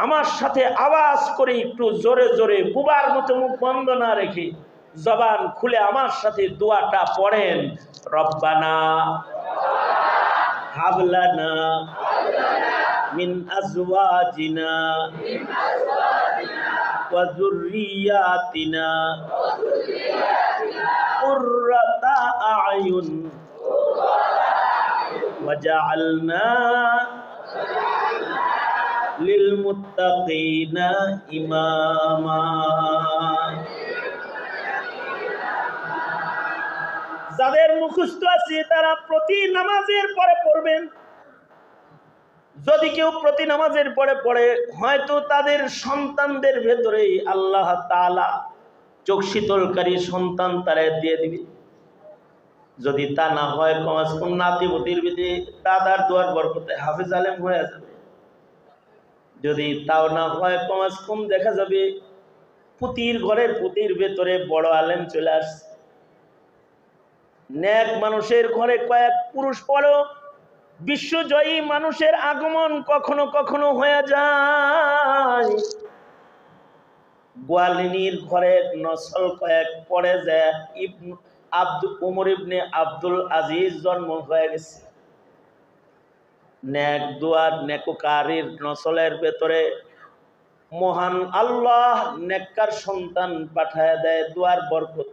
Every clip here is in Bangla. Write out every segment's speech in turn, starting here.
আমার সাথে আওয়াজ করে একটু জোরে জোরে বুবার মতো মুখ বন্ধ না রেখে জবান খুলে আমার সাথে দোয়াটা পড়েন রব্বানা হাবলানা মিন আজওয়াজিনা ওয়া যুররিয়াতিনা قرة أعين وجعلنا للمتقين إماما যাদের মুখস্থ আছে তারা প্রতি নামাজের পরে পড়বেন যদি কেউ প্রতি নামাজের পরে পড়ে হয়তো তাদের সন্তানদের ভেতরেই আল্লাহ তাআলা চোখ শীতলকারী সন্তান তারা দিয়ে দিবে যদি তা না হয় কমাজ কম নাতিবতির বিধি দাদার দুয়ার বরকতে হাফিজ আলেম হয়ে যাবে যদি তাও না হয় কমাজ কম দেখা যাবে। পুতির ঘরের পুতির ভেতরে বড় আলেম চলে আসছে। ন্যাক মানুষের ঘরে কয়েক পুরুষ পড়ো। বিশ্বজয়ী মানুষের আগমন কখনো কখনো হয়ে যায়। গোয়ালিনীর ঘরে নসল কয়েক পড়ে যায়। ইবন আব্দুল উমর ইবনে আব্দুল আজিজ জন্ম হয়ে গেছে। ন্যাক দুয়ার নেকুকারীর নসলের ভেতরে মহান আল্লাহ নেককার সন্তান পাঠায় দেয় দুয়ার বরকত।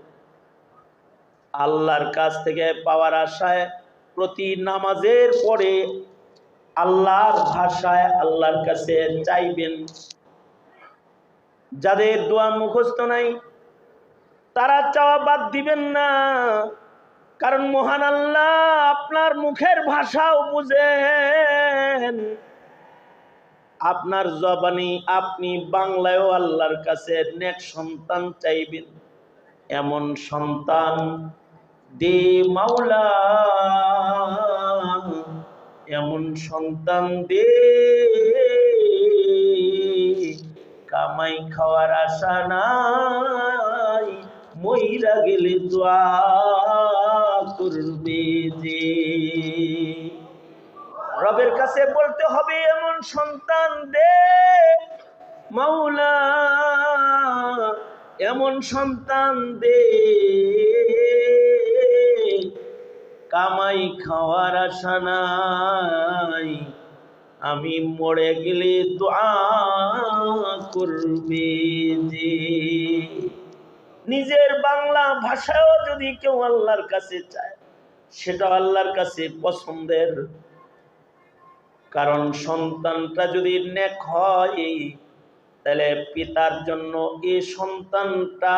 আল্লাহর কাছ থেকে পাওয়ার আশায় প্রতি নামাজের পরে আল্লাহর ভাষায় আল্লাহর কাছে চাইবেন। যাদের দোয়া মুখস্থ নাই, তারা চাওয়া বাদ দিবেন না। কারণ মহান আল্লাহ আপনার মুখের ভাষাও বুঝেন। আপনার জবানি আপনি বাংলায়ও আল্লাহর কাছে নেক সন্তান চাইবেন। এমন সন্তান দে মাওলা। এমন সন্তান দে। কামাই খাওয়ার আশা নাই, মইরা গেলে দোয়া। করবে রবের কাছে বলতে হবে, এমন সন্তান দে। মাওলা, এমন সন্তান দে। কামাই খাওয়ার আশা নাই। আমি মরে গেলে তো দোয়া করবে যে। নিজের বাংলা ভাষাও যদি কেউ আল্লাহর কাছে চায়, সেটা আল্লাহর কাছে পছন্দের। কারণ সন্তানটা যদি নেক হয়, তাহলে পিতার জন্য এই সন্তানটা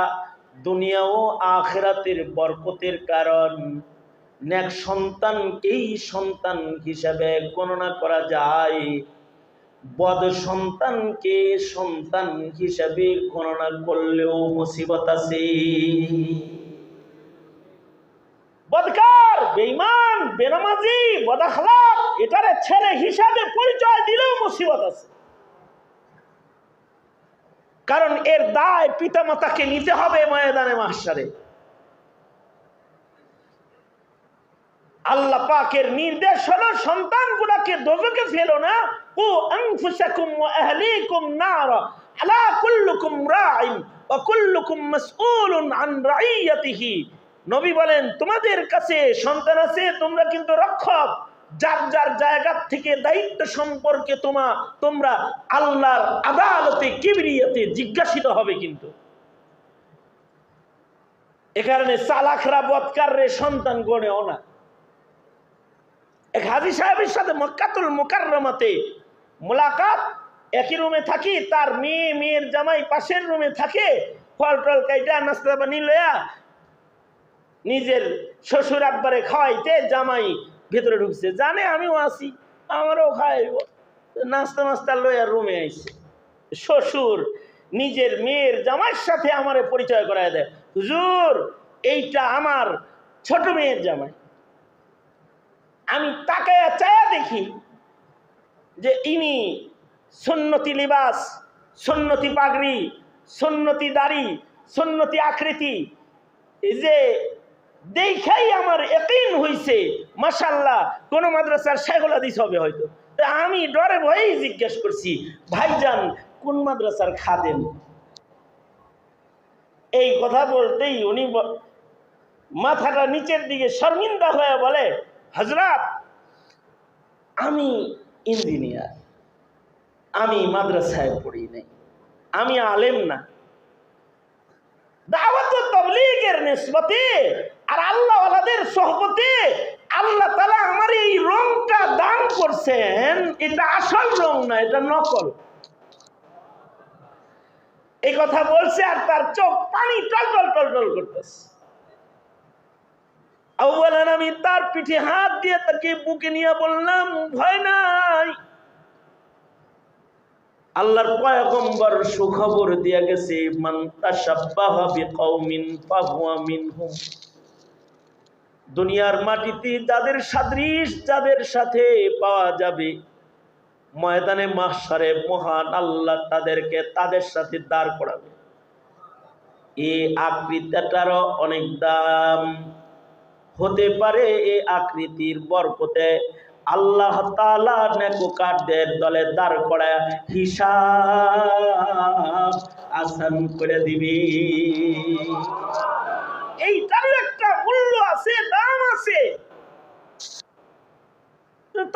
দুনিয়া ও আখেরাতের বরকতের কারণ। নেক সন্তানকেই সন্তান হিসাবে গণনা করা যায়। বদ সন্তানকে সন্তান হিসাবে গণনা করলেও মুসিবত আছে। হিসাবে পরিচয় দিলেও মুসিবত আছে। কারণ এর দায় পিতামাতাকে নিতে হবে ময়দানে মাসারে আল্লাহ পাকের নির্দেশ হলো সন্তানগুলোকে দোজকে ফেলো না। ও আনফুসাকুম ওয়া আহলিকুম নার আলা কুল্লুকুম রাইন ওয়া কুল্লুকুম মাসউলুন আন রাইয়াতিহি। নবী বলেন, তোমাদের কাছে সন্তান আছে, তোমরা কিন্তু রক্ষক। যার যার জায়গা থেকে দায়িত্ব সম্পর্কে তোমা, তোমরা আল্লাহর আদালতে কিবরিয়াতে জিজ্ঞাসিত হবে কিন্তু। এ কারণে চালাকরা বৎকার রে সন্তান গড়েও না। এক হাজি সাহেবের সাথে মক্কাতুল মোকাররমাতে মোলাকাত, একই রুমে থাকি, তার মেয়ে, মেয়ের জামাই পাশের রুমে থাকে, ফল টল কাইটা, নাস্তা বানি লয়া নিজের শ্বশুর আব্বারে খাওয়াইতে জামাই ভেতরে ঢুকছে। জানে আমিও আসি আমারও খাওয়াইব নাস্তা নাস্তা লয়া রুমে আইছে। শ্বশুর নিজের মেয়ের জামাইয়ের সাথে আমারে পরিচয় করায় দেয়। হুজুর, এইটা আমার ছোট মেয়ের জামাই। আমি তাকায়া চায়া দেখি যে ইনি সুন্নতি লিবাস, সুন্নতি পাগড়ি, সুন্নতি দাড়ি, সুন্নতি আকৃতি। যে দেখাই আমার একিন হইছে মাসাল্লাহ কোন মাদ্রাসার শেখুল দিস হবে হয়তো। তা আমি ডরে ভয়েই জিজ্ঞেস করছি, ভাইজান, কোন মাদ্রাসার খাদেন এই কথা বলতেই উনি মাথাটা নিচের দিকে শর্মিন্দা হয়ে বলে হজরত আমি ইঞ্জিনিয়ার, আমি মাদ্রাসায় পড়ি নাই, আমি আলেম না। আল্লাহ আমার এই রংটা করছেন, এটা রং না, এটা নকল। এই কথা বলছে আর তার চোখ পানি টল টল টল টল করতেছে। আবু বলেন আমি তার পিঠে হাত দিয়ে তাকে বুকে নিয়ে বললাম, ভয় নাই। আল্লাহর পয়গম্বর সুখবর দিয়া গেছে দুনিয়ার মাটিতে যাদের সাদৃশ, যাদের সাথে পাওয়া যাবে, ময়দানে মাহশারে মহান আল্লাহ তাদেরকে তাদের সাথে দাঁড় করাবে। এই আকৃতিটারও অনেক দাম। হতে পারে এই আকৃতির বরকতে আল্লাহ তালা নেকুকারদের দলে দাঁড় করা হিসাব আসান করে দিবি। এইটারও একটা মূল্য আছে, দাম আছে।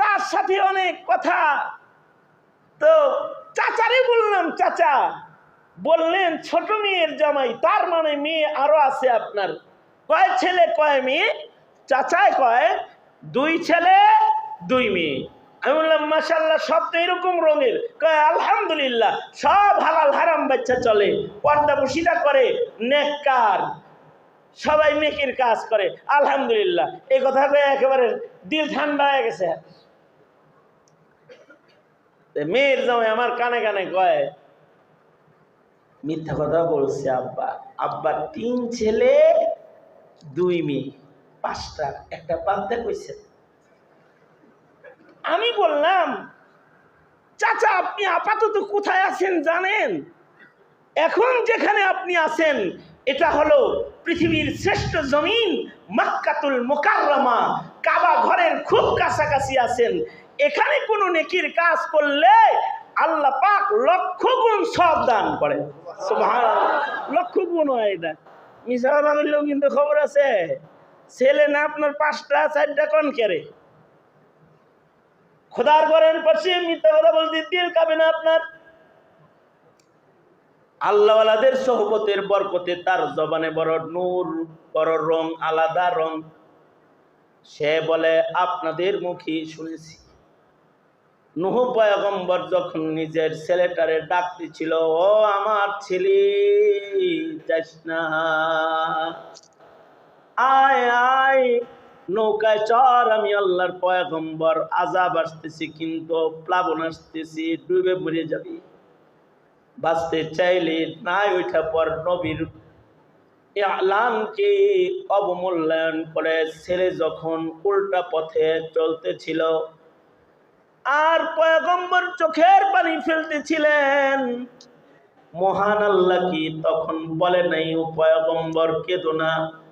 তার সাথে অনেক কথা। তো চাচারে বললাম, চাচা, বললেন ছোট মেয়ের জামাই, তার মানে মেয়ে আরও আছে আপনার। কয় ছেলে, কয় মেয়ে? চাচায় কয়, দুই ছেলে, দুই মেয়ে। আমি বললাম মাসাল্লাহ সব তো এরকম রঙের। কয়, আলহামদুলিল্লাহ, সব হালাল হারাম বাচ্চা চলে। পর্দা বসিটা করে, নেককার। সবাই নেকির কাজ করে। আলহামদুলিল্লাহ। এই কথা কয়ে একেবারে দিল ঠান্ডা হয়ে গেছে। মেয়ের জামাই আমার কানে কানে কয়, মিথ্যা কথা বলছে আব্বা। আব্বা, তিন ছেলে, দুই মেয়ে। পাঁচটা, একটা পান্তে কইছে। আমি বললাম, চাচা, আপনি আপাতত কোথায় আছেন জানেন? এখন যেখানে আপনি আছেন, এটা হলো পৃথিবীর শ্রেষ্ঠ জমিন, মাক্কাতুল মোকাররমা। কাবা ঘরের খুব কাছাকাছি আছেন। এখানে কোনো নেকির কাজ করলে আল্লাহ পাক লক্ষ গুণ সব দান করে। লক্ষ গুণ হয় এটা। বললেও কিন্তু খবর আছে। ছেলে না, আপনার পাঁচটা, চারটা কন কেরে খোদার ঘরের পাশে মিথ্যা কথা বলতে দিল কাবে না আপনার? আল্লাহওয়ালাদের সহবতের বরকতে তার জবানে বড় নূর, বড় রং, আলাদা রং। সে বলে, আপনাদের মুখে শুনেছি। নুহ পয়গম্বর যখন নিজের ছেলেটারে ডাকতেছিল, ও আমার ছেলে, যাস না। আয় আয়। নৌকায় চর, আমি আল্লাহর পয়গম্বর। আজাব আসতেছি কিন্তু প্লাবন আসতেছি, ডুবে মরে যাবি। বাঁচতে চাইলে নাই ওইটা পর নবীর আলামকে অবমূল্যায়ন করে ছেলে যখন উল্টা পথে চলতেছিল। আর পয়গম্বর চোখের পানি ফেলতেছিলেন। মহান আল্লাহ কি তখন বলে নাই, ও পয়গম্বর, কেদো না।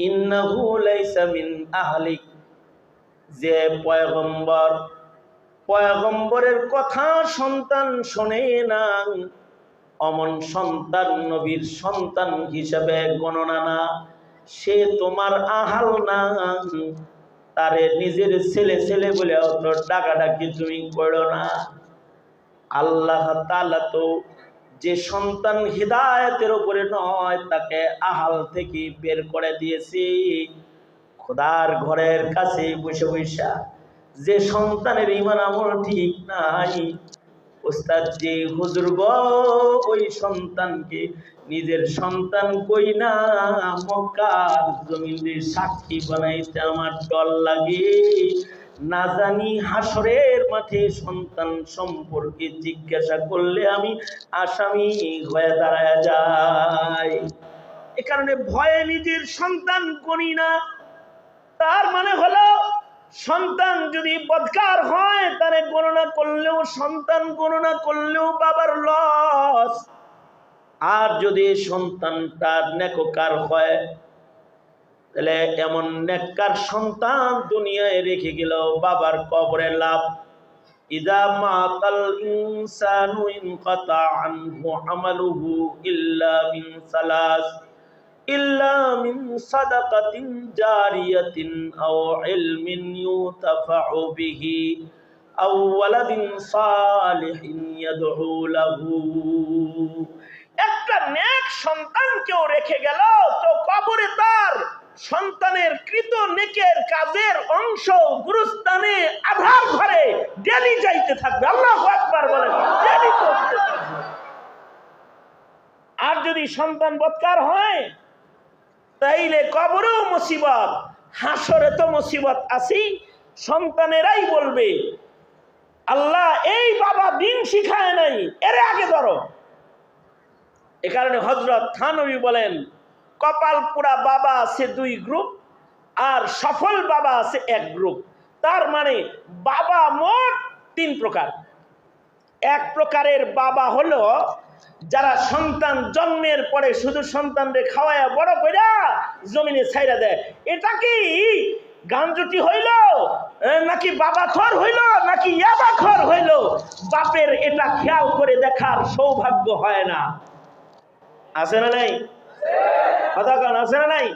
ইন্নাহু লাইসা মিন আহলিক। যে পয়গম্বর, পয়গম্বরের কথা সন্তান শোনে না, অমন সন্তান নবীর সন্তান হিসাবে গণনা না। সে তোমার আহাল না, তারে নিজের ছেলে ছেলে বলে অত ডাকাডাকি তুমি করো না। আল্লাহ তাআলা তো যে সন্তান হৃদায়তের উপরে নয়, তাকে আহাল থেকে বের করে দিয়েছি। খোদার ঘরের কাছে বসে বসা যে সন্তানের ইমান আমল ঠিক নাই, ওস্তাদ যে হুজুর ওই সন্তানকে নিজের সন্তান কই না, মক্কার জমিনের সাক্ষী বানাইতে আমার ডর লাগে। না জানি হাসরের মাঠে সন্তান সম্পর্কে জিজ্ঞাসা করলে আমি আসামি হয়ে দাঁড়ায় যাই। এ কারণে ভয়ে নিজের সন্তান করি না। তার মানে হলো, সন্তান যদি বদকার হয়, তারে গণনা করলেও, সন্তান গণনা করলেও বাবার লস আর যদি সন্তানটা নেককার হয় তাহলে এমন নেককার সন্তান দুনিয়ায় রেখে গেল বাবার কবরে লাভ। ইদা মাতাল ইনসানু ইনকাতা আনহু আমালুহু ইল্লা মিন সালাস জারিয়াতিন আও ইলমিন ইউতাফাউ বিহি, আও ওয়ালাদিন সালিহিন ইয়াদউ লাহু। একটা নেক সন্তানকেও রেখে গেল তো কবরে তার সন্তানের কৃত নেকের কাজের অংশ গুরুস্থানে আধার ঘরে ডেলি যাইতে থাকবে। আল্লাহ একবার বলেন, ডেলি আর যদি সন্তান বৎকার হয়, তাইলে কবরেও মুসিবত, হাসরে তো মুসিবত আছি সন্তানেরাই বলবে, আল্লাহ এই বাবা দিন শিখায় নাই, এর আগে ধরো। এ কারণে হজরত থানবী বলেন কপাল পুরা বাবা আছে দুই গ্রুপ আর সফল বাবা আছে এক গ্রুপ। তার মানে বাবা মোট তিন প্রকার। এক প্রকারের বাবা হলো যারা সন্তান জন্মের পরে শুধু সন্তানদের খাওয়ায় বড় কইরা জমিনে ছাইরা দেয়। এটা কি গাঞ্জুটি হইল নাকি বাবা খর হইল, নাকি ইয়াবা খর হইল? বাপের এটা খেয়াল করে দেখার সৌভাগ্য হয় না। আছে না নাই? কথা আছে না নাই?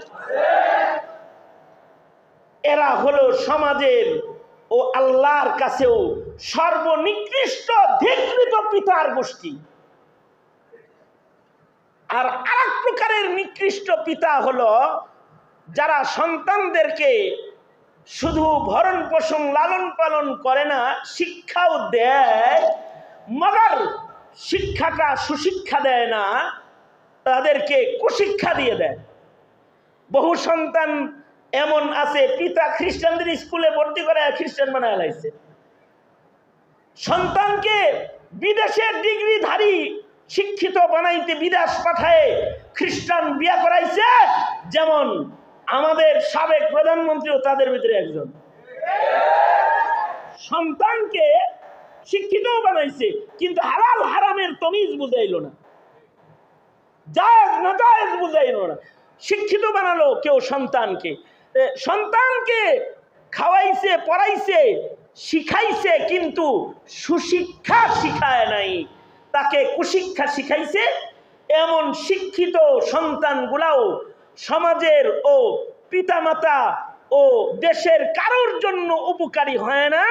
এরা হলো সমাজের ও আল্লাহর কাছেও সর্বনিকৃষ্ট ধিকৃত পিতার গোষ্ঠী। আর আরেক প্রকারের নিকৃষ্ট পিতা হলো যারা সন্তানদেরকে শুধু ভরণ পোষণ, লালন পালন করে না, শিক্ষাও দেয়, মগর শিক্ষাটা সুশিক্ষা দেয় না তাদেরকে কুশিক্ষা দিয়ে দেয়। বহু সন্তান এমন আছে, পিতা খ্রিস্টানদের স্কুলে ভর্তি করে খ্রিস্টান বানায় লাইছে। সন্তানকে বিদেশের ডিগ্রিধারী শিক্ষিত বানাইতে বিদেশ পাঠায় খ্রিস্টান বিয়া করাইছে, যেমন আমাদের সাবেক প্রধানমন্ত্রীও তাদের ভিতরে একজন। সন্তানকে শিক্ষিতও বানাইছে, কিন্তু হালাল হারামের তমিজ বুঝাইল না। জায়েজ না জায়েজ বুঝাইল না শিক্ষিত বানালো কেউ সন্তানকে। সন্তানকে খাওয়াইছে, পড়াইছে, শিখাইছে, কিন্তু সুশিক্ষা শিখায় নাই। তাকে কুশিক্ষা শিখাইছে এমন শিক্ষিত সন্তানগুলাও সমাজের ও পিতামাতা ও দেশের কারোর জন্য উপকারী হয় না,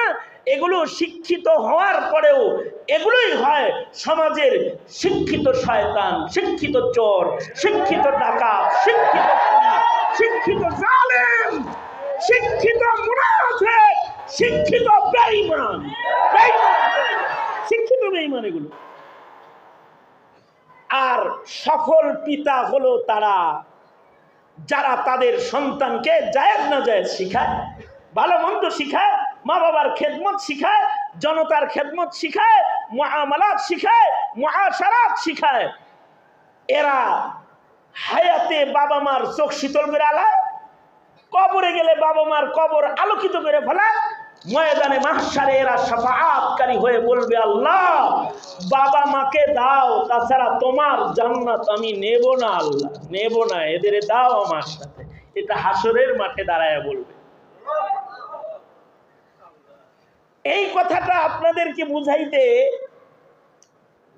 এগুলো শিক্ষিত হওয়ার পরেও এগুলোই হয় সমাজের শিক্ষিত শয়তান, শিক্ষিত চোর, শিক্ষিত ডাকা শিক্ষিত শিক্ষিত জালেম, শিক্ষিত শিক্ষিত বেঈমান। শিক্ষিত বেঈমান এগুলো। আর সফল পিতা হলো তারা। যারা তাদের সন্তানকে জায়েজ না জায়েজ শিখায়, ভালো মন্দ শিখায় মা বাবার খেদমত শিখায়, জনতার খেদমত শিখায় মহামালাত শিখায় মহাসারাত শিখায়, এরা হায়াতে বাবা মার চোখ শীতল করে আলায়, কবরে গেলে বাবা মার কবর আলোকিত করে ফেলায় ময়দানে মাহসারে এরা সাফাআতকারী হয়ে বলবে, আল্লাহ, বাবা মাকে দাও, তাছাড়া তোমার জান্নাত আমি নেব না, আল্লাহ, নেব না, এদের দাও আমার সাথে। এটা হাসরের মাঠে দাঁড়ায় বলবে। এই কথাটা আপনাদেরকে বুঝাইতে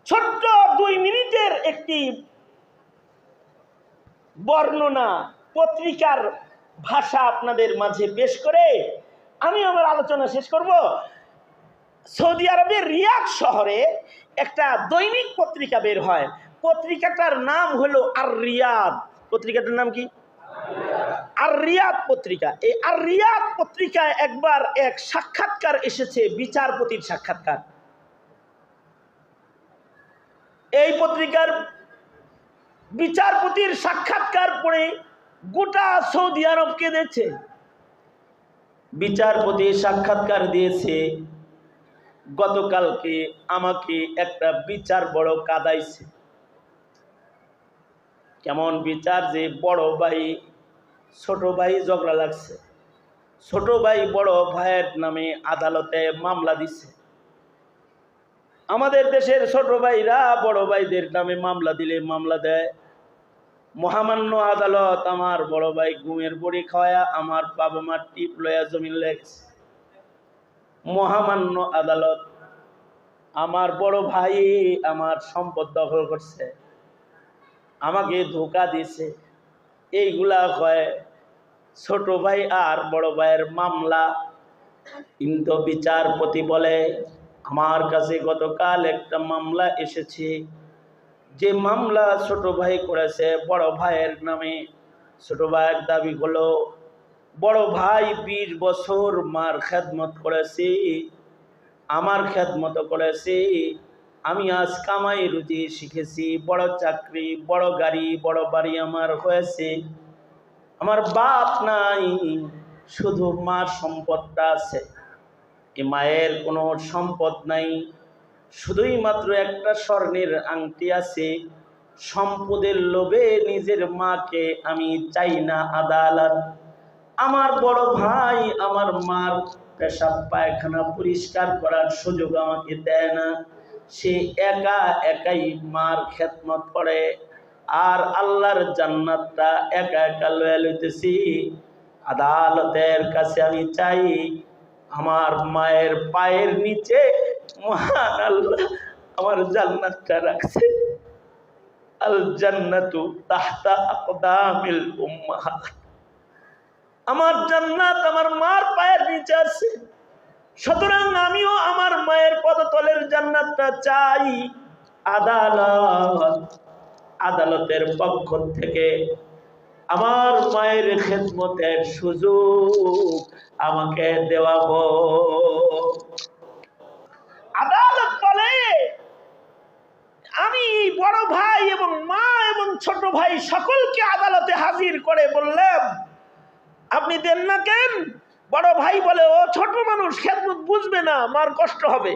ছোট্ট দুই মিনিটের একটি বর্ণনা, পত্রিকার ভাষা আপনাদের মাঝে পেশ করে আমি আমার আলোচনা শেষ করব। সৌদি আরবের রিয়াদ শহরে একটা দৈনিক পত্রিকা বের হয়। পত্রিকাটার নাম হলো আর রিয়াদ পত্রিকাটার নাম কি? আর রিয়াদ পত্রিকা। এই আর রিয়াদ পত্রিকায় একবার এক সাক্ষাৎকার এসেছে, বিচারপতির সাক্ষাৎকার। এই পত্রিকার বিচারপতির সাক্ষাৎকার পড়ে গোটা সৌদি আরব কেঁদেছে। বিচারপতি সাক্ষাৎকার দিয়েছে, গতকালকে আমাকে একটা বিচার বড় কাদাইছে। কেমন বিচার যে বড় ভাই, ছোট ভাই ঝগড়া লাগছে। ছোট ভাই বড় ভাইয়ের নামে আদালতে মামলা দিছে। আমাদের দেশের ছোট ভাইরা বড় ভাইদের নামে মামলা দিলে মামলা দেয়। মহামান্য আদালত আমার বড় ভাই ঘুমের বড়ি খাওয়া আমার বাবা মার টিপ লয়া জমিন লেগেছে মহামান্য আদালত আমার বড় ভাই আমার সম্পদ দখল করছে। আমাকে ধোকা দিছে এইগুলা হয় ছোট ভাই আর বড় ভাইয়ের মামলা। কিন্তু বিচারপতি বলে, আমার কাছে গতকাল একটা মামলা এসেছে। যে মামলা ছোট ভাই করেছে, বড় ভাইয়ের নামে। ছোট ভাইয়ের দাবি হলো, বড় ভাই বিশ বছর মার খেদমত করেছে, আমার খেদমত করেছে, আমি আজ কামাই রুজি শিখেছি, বড় চাকরি, বড় গাড়ি, বড় বাড়ি আমার হয়েছে। আমার বাপ নাই, শুধু মার সম্পদটা আছে। এ মায়ের কোনো সম্পদ নাই শুধুই মাত্র একটা স্বর্ণের আংটি আছে। সম্পদের লোভে নিজের মাকে আমি চাই না আদালত। আমার বড় ভাই, আমার মার পেশাব পায়খানা পরিষ্কার করার সুযোগ আমাকে দেয় না। সে একা একাই মার খেদমত করে। আর আল্লাহর জান্নাতটা একা একা লয়ে লইতেছি। আদালতের কাছে আমি চাই, আমার মায়ের পায়ের নিচে মহান আল্লাহ আমার জান্নাতটা রাখছে। আল জান্নাতু তাহতা আকদামিল উম্মাহাত আমার জান্নাত আমার মার পায়ের নিচে আছে। সুতরাং আমিও আমার মায়ের পদতলের জান্নাতটা চাই। আদালত, আদালতের পক্ষ থেকে আমার মায়ের খেদমতের সুযোগ আমাকে দেওয়া হোক আদালত বলে, আমি বড় ভাই এবং মা এবং ছোট ভাই সকলকে আদালতে হাজির করে বললাম, আপনি দেন না কেন? বড় ভাই বলে, ও ছোট মানুষ, খেদমত বুঝবে না, মার কষ্ট হবে।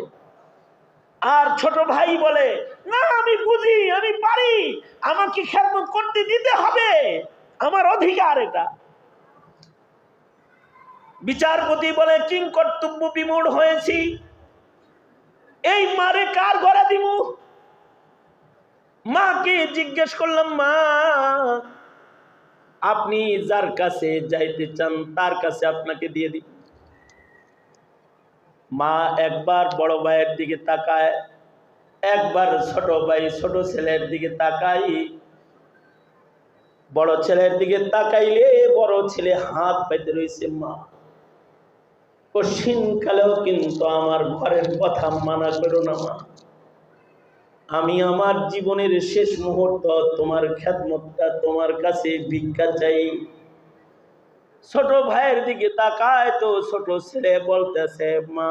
আর ছোট ভাই বলে, না, আমি বুঝি, আমি পারি, আমাকে খেদমত করতে দিতে হবে, আমার অধিকার এটা। বিচারপতি বলে, কিং কর্তব্য বিমূঢ় হয়েছি এই মারে কার ঘরে দিব মাকে জিজ্ঞেস করলাম, মা, আপনি যার কাছে যাইতে চান, তার কাছে আপনাকে দিয়ে দিই। মা একবার বড় ভাইয়ের দিকে তাকায়, একবার ছোট ভাই ছোট ছেলের দিকে তাকাই বড় ছেলের দিকে তাকাইলে বড় ছেলে হাত পাইতে রয়েছে মা কশিন কালেও কিন্তু আমার ঘরের কথা মানা করো না, মা। আমি আমার জীবনের শেষ মুহূর্ত তোমার খ্যাতমতটা তোমার কাছে ভিক্ষা চাই। ছোট ভাইয়ের দিকে তাকায় তো ছোট ছেলে বলতেছে, মা,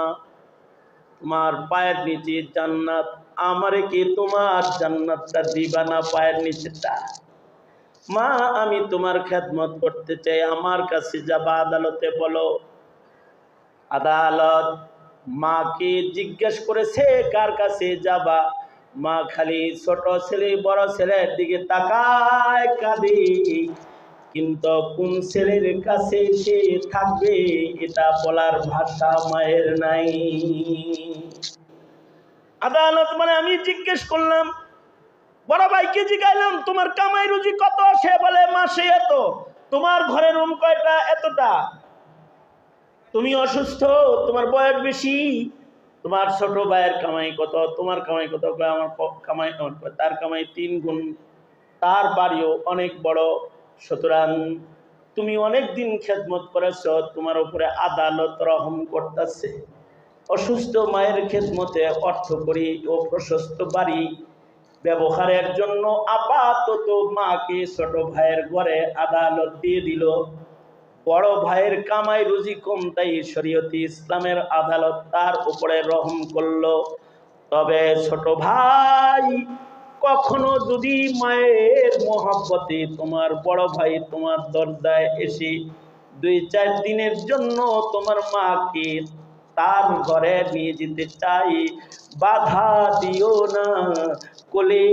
তোমার পায়ের নিচে জান্নাত, আমারে কি তোমার জান্নাতটা দিবা না পায়ের নিচেটা মা, আমি তোমার খেদমত করতে চাই, আমার কাছে যাবা আদালতে বলো। আদালত মাকে জিজ্ঞেস করেছে, কার কাছে যাবা? মা খালি ছোট ছেলে, বড় ছেলের দিকে তাকায় কাঁদে। কিন্তু কোন ছেলের কাছে সে থাকবে, এটা বলার ভাষা মায়ের নাই। আদালত মানে আমি জিজ্ঞেস করলাম, বড় ভাইকে জিগাইলাম, তোমার কামাই রুজি কত? সে বলে, মাসে এত। তোমার ঘরের রুম কয়টা? এতটা। তুমি অসুস্থ, তোমার বয়স বেশি, তোমার ছোট ভাইয়ের কামাই কত, তোমার কামাই কত আমার কামাই তার কামাই তিন গুণ, তার বাড়িও অনেক বড়। সুতরাং তুমি অনেক দিন খেদমত করেছ, তোমার উপরে আদালত রহম করতেছে। অসুস্থ মায়ের খেদমতে অর্থ করি ও প্রশস্ত বাড়ি ব্যবহারের জন্য আপাতত মাকে ছোট ভাইয়ের ঘরে আদালত দিয়ে দিল। বড় ভাইয়ের কামাই রুজি কম তাই শরীয়তি ইসলামের আদালত তার উপরে রহম করল। তবে ছোট ভাই, কখনো যদি মায়ের মহাব্বতে তোমার বড় ভাই তোমার দরজায় এসে দুই চার দিনের জন্য তোমার মাকে তার ঘরে নিয়ে যেতে চাই বাধা দিও না। কোলে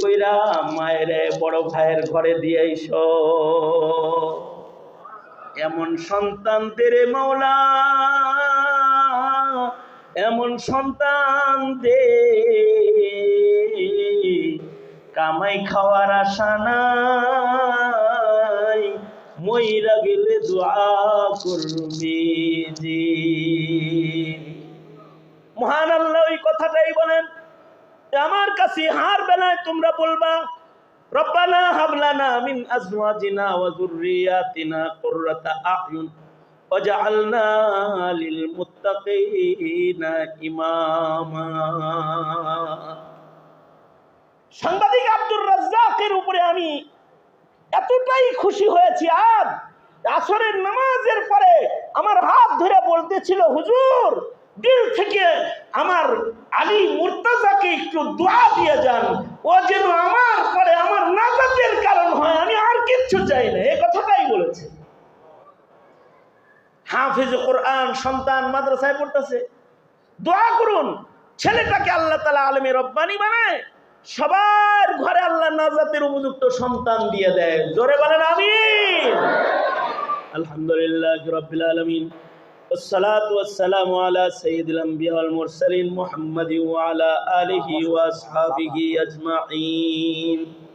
কইরা মায়ের বড় ভাইয়ের ঘরে দিয়ে আইসো। এমন সন্তানদের মাওলা এমন সন্তান দে কামাই খাওয়ার আশা নাই। মইরা গেলে দোয়া করবি জি মহান আল্লাহ ওই কথাটাই বলেন, আমার কাছে হার বেলায় তোমরা বলবা রব্বানা হাবলানা মিন আজওয়াজিনা ওয়া যুররিয়াতিনা কুররাতা ওয়াজআলনা লিল মুত্তাকিনা ইমামা। সাংবাদিক আব্দুর রাজ্জাকের উপরে আমি এতটাই খুশি হয়েছি আজ, আসরের নামাজের পরে আমার হাত ধরে বলতেছিল, হুজুর, দিল থেকে আমার আলী মুর্তাজাকে একটু দোয়া দিয়ে যান। ও যেন আমার পরে আমার নাজাতের কারণ হয়, আমি আর কিচ্ছু চাই না। এই কথাটাই বলেছে। হাফিজ কোরআন সন্তান মাদ্রাসায় পড়তেছে। দোয়া করুন, ছেলেটাকে আল্লাহ তালা আলমী রব্বানি বানায়, সবার ঘরে আল্লাহ নাজাতের উপযুক্ত সন্তান দিয়ে দেয়। জোরে বলেন আমি আলহামদুলিল্লাহ রবিল আলমিন। والصلاة والسلام على سيد الأنبياء والمرسلين محمد وعلى آله وأصحابه أجمعين.